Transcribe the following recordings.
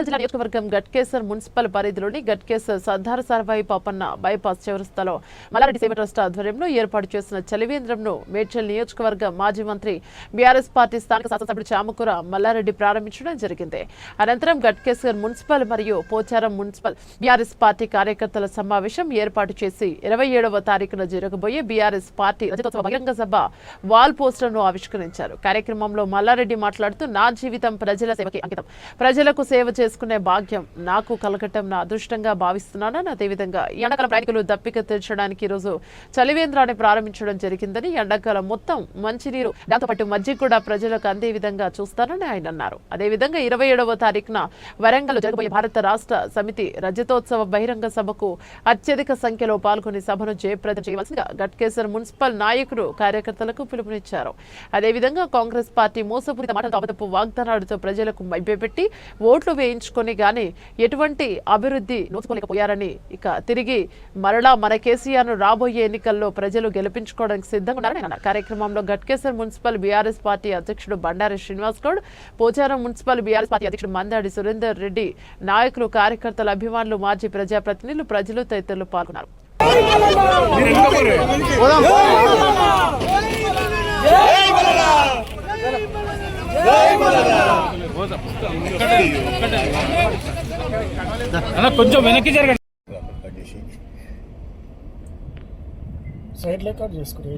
మేడ్చల్ జిల్లా నియోజకవర్గం గట్కేసర్ మున్సిపల్ పరిధిలోని గట్కేసర్ సర్దార్ సర్వాయి పాపన్న బైపాస్ చౌరస్తాలో మల్లారెడ్డి సేవ ట్రస్ట్ ఆధ్వర్యంలో ఏర్పాటు చేసిన చలివేంద్రంను మేడ్చల్ నియోజకవర్గ మాజీ మంత్రి బీఆర్ఎస్ పార్టీ స్థానిక శాసనసభ్యుడు చామకూర మల్లారెడ్డి ప్రారంభించడం జరిగింది. అనంతరం గట్కేసర్ మున్సిపల్ మరియు పోచారం మున్సిపల్ బీఆర్ఎస్ పార్టీ కార్యకర్తల సమావేశం ఏర్పాటు చేసి ఇరవై ఏడవ తారీఖున జరగబోయే బీఆర్ఎస్ పార్టీ రజతోత్సవ బహిరంగ సభ వాల్ పోస్టర్ను ఆవిష్కరించారు. కార్యక్రమంలో మల్లారెడ్డి మాట్లాడుతూ నా జీవితం ప్రజల సేవకి అంకితం. ప్రజలకు సేవ చేసి చేసుకునే భాగ్యం నాకు కలగటం నా అదృష్టంగా భావిస్తున్నానని అదేవిధంగా ఈ ప్రయాణికులు దప్పిక తీర్చడానికి ఈరోజు చలివేంద్రాన్ని ప్రారంభించడం జరిగిందని ఎండాకాలం మొత్తం మంచినీరు దాంతోపాటు మజ్జిగ కూడా ప్రజలకు అందే విధంగా చూస్తారని ఆయన అన్నారు. అదేవిధంగా ఇరవై ఏడవ తారీఖున వరంగల్ జరగబోయే భారత రాష్ట్ర సమితి రజతోత్సవ బహిరంగ సభకు అత్యధిక సంఖ్యలో పాల్గొని సభను జయప్రదం చేయవలసిందిగా గట్కేసర్ మున్సిపల్ నాయకులు కార్యకర్తలకు పిలుపునిచ్చారు. అదేవిధంగా కాంగ్రెస్ పార్టీ మోసపూరిత మాటలతో అబద్ధపు వాగ్దానాలతో ప్రజలకు మభ్యపెట్టి ఓట్లు చేయించుకొని గాని ఎటువంటి అభివృద్ధి నోచుకోలేకపోయారని ఇక తిరిగి మరలా మన కేసీఆర్ను రాబోయే ఎన్నికల్లో ప్రజలు గెలిపించుకోవడానికి సిద్ధంగా ఉన్నారని అన్నారు. కార్యక్రమంలో గట్కేసర్ మున్సిపల్ బీఆర్ఎస్ పార్టీ అధ్యక్షుడు Bandari Srinivas Goud Pocharam municipal BRS party అధ్యక్షుడు మందాడి సురేందర్ రెడ్డి నాయకులు కార్యకర్తల అభిమానులు మాజీ ప్రజాప్రతినిధులు ప్రజలు తదితరులు పాల్గొన్నారు. అన్న కొంచెం వెనక్కి జరగండి. సైడ్ రికార్డ్ చేసుకుని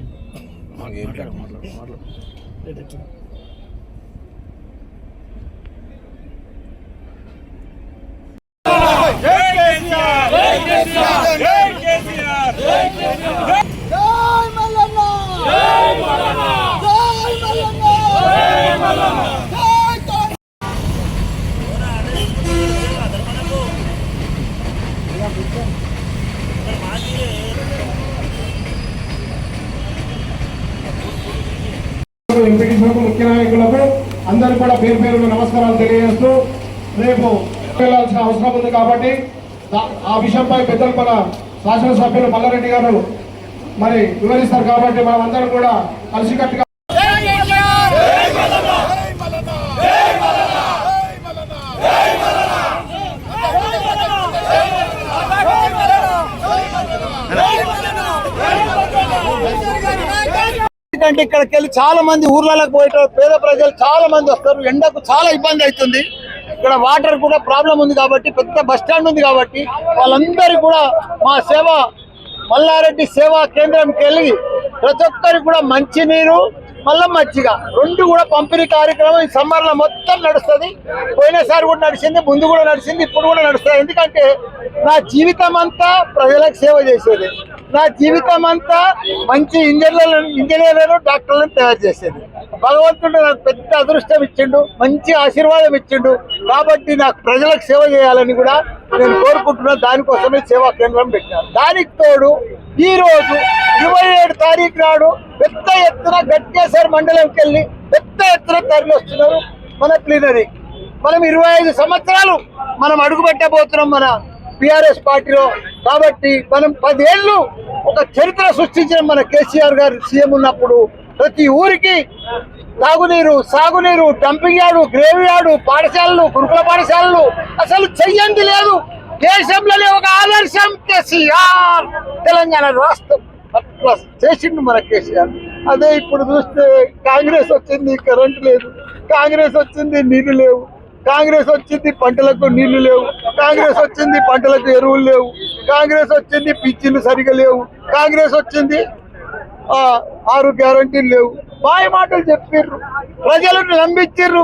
జై ఎంపీటీసీలకు ముఖ్య నాయకులకు అందరూ కూడా పేరు పేరు నమస్కారాలు తెలియజేస్తూ రేపు వెళ్ళాల్సిన అవసరం ఉంది కాబట్టి ఆ విషయంపై పెద్దలు మన శాసనసభ్యులు మల్లారెడ్డి గారు మరి వివరిస్తారు కాబట్టి మనం అందరం కూడా కలిసికట్టుగా ఎందుకంటే ఇక్కడికి వెళ్ళి చాలా మంది ఊర్లలోకి పోయేట పేద ప్రజలు చాలా మంది వస్తారు. ఎండకు చాలా ఇబ్బంది అవుతుంది. ఇక్కడ వాటర్ కూడా ప్రాబ్లం ఉంది కాబట్టి పెద్ద బస్ స్టాండ్ ఉంది కాబట్టి వాళ్ళందరూ కూడా మా సేవ మల్లారెడ్డి సేవా కేంద్రంకి వెళ్ళి ప్రతి ఒక్కరికి కూడా మంచినీరు మళ్ళా మజ్జిగ రెండు కూడా పంపిణీ కార్యక్రమం ఈ సమ్మర్లో మొత్తం నడుస్తుంది. పోయినసారి కూడా నడిచింది ముందు కూడా నడిచింది ఇప్పుడు కూడా నడుస్తుంది. ఎందుకంటే నా జీవితం అంతా ప్రజలకు సేవ చేసేది. నా జీవితం అంతా మంచి ఇంజనీర్లను ఇంజనీర్లను డాక్టర్లను తయారు చేసేది. భగవంతుడు నాకు పెద్ద అదృష్టం ఇచ్చిండు మంచి ఆశీర్వాదం ఇచ్చిండు. కాబట్టి నాకు ప్రజలకు సేవ చేయాలని కూడా నేను కోరుకుంటున్నా. దానికోసమే సేవా కేంద్రం పెట్టాను దానికి తోడు ఈరోజు ఇరవై ఏడు తారీఖు నాడు పెద్ద ఎత్తున గట్కేశ్వర మండలంకి వెళ్ళి పెద్ద ఎత్తున తరలి వస్తున్నారు మన ప్లీనరీ మనం ఇరవై ఐదు సంవత్సరాలు మనం అడుగుపెట్టబోతున్నాం మన బిఆర్ఎస్ పార్టీలో కాబట్టి మనం పదేళ్ళు ఒక చరిత్ర సృష్టించిన మన కేసీఆర్ గారు సీఎం ఉన్నప్పుడు ప్రతి ఊరికి తాగునీరు సాగునీరు డంపింగ్ యార్డు గ్రేవ్ యార్డు పాఠశాలలు గురుకుల పాఠశాలలు అసలు చెయ్యంది లేదు. దేశంలోనే ఒక ఆదర్శం కేసీఆర్. తెలంగాణ రాష్ట్రం అట్లా చేసిండు మన కేసీఆర్. అదే ఇప్పుడు చూస్తే కాంగ్రెస్ వచ్చింది కరెంట్ లేదు. కాంగ్రెస్ వచ్చింది నీళ్ళు లేవు. కాంగ్రెస్ వచ్చింది పంటలకు నీళ్ళు లేవు. కాంగ్రెస్ వచ్చింది పంటలకు ఎరువులు లేవు. కాంగ్రెస్ వచ్చింది పిచ్చిలు సరిగా లేవు. కాంగ్రెస్ వచ్చింది ఆరు గ్యారంటీలు లేవు. మాయ మాటలు చెప్పిర్రు. ప్రజలను నమ్మిచ్చిర్రు.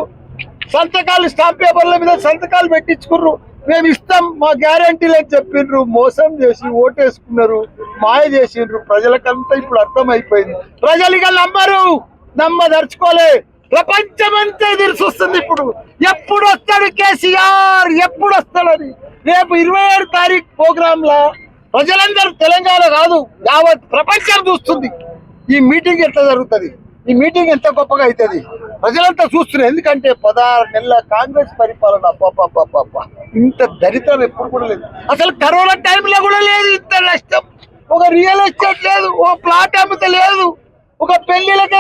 సంతకాలు స్టాంప్ పేపర్ల మీద సంతకాలు పెట్టించుకుర్రు. మేము ఇస్తాం మా గ్యారంటీలు అని చెప్పిండ్రు మోసం చేసి ఓటేసుకున్నారు మాయ చేసిండ్రు. ప్రజలకంతా ఇప్పుడు అర్థమైపోయింది. ప్రజలు ఇక నమ్మరు. నమ్మదరుచుకోలే. ప్రపంచమంతా ఎదురు చూస్తుంది ఇప్పుడు. ఎప్పుడు వస్తాడు కేసీఆర్? ఎప్పుడు వస్తాడని రేపు ఇరవై ఏడు తారీఖు ప్రోగ్రామ్లో ప్రజలందరూ తెలంగాణ కాదు యావత్ ప్రపంచం చూస్తుంది. ఈ మీటింగ్ ఎట్లా జరుగుతుంది? ఈ మీటింగ్ ఎంత గొప్పగా అవుతుంది? ప్రజలంతా చూస్తున్నారు. ఎందుకంటే పదహారు నెలల కాంగ్రెస్ పరిపాలన పాప ఇంత దరిద్రం ఎప్పుడు కూడా లేదు. అసలు కరోనా టైంలో కూడా లేదు ఇంత నష్టం. ఒక రియల్ ఎస్టేట్ లేదు. ఒక ప్లాట్ అమ్మితే లేదు. ఒక పెళ్ళిళ్ళకి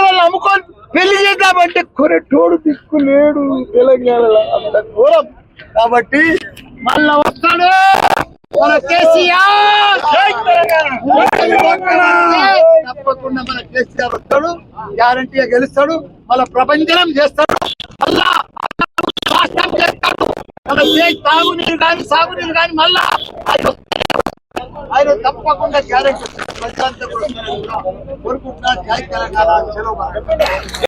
పెళ్ళి చేద్దామంటే కొరే తోడు దిక్కు లేడు. తెలంగాణలో అంత ఘోరం. కాబట్టి మళ్ళా వస్తాడు. మన కేసీఆర్. తప్పకుండా మన కేసీఆర్ వస్తాడు. గ్యారంటీగా గెలుస్తాడు. మళ్ళా ప్రపంచం చేస్తాడు. మళ్ళా రాష్ట్రం చేస్తాడు. మన తాగునీరు కానీ సాగునీరు కానీ మళ్ళా ఆయన వస్తాడు. ఆయన తప్పకుండా గ్యారంటీ ప్రజలంతా కూడా కోరుకుంటున్నారు జై తెలంగాణ. చెరువు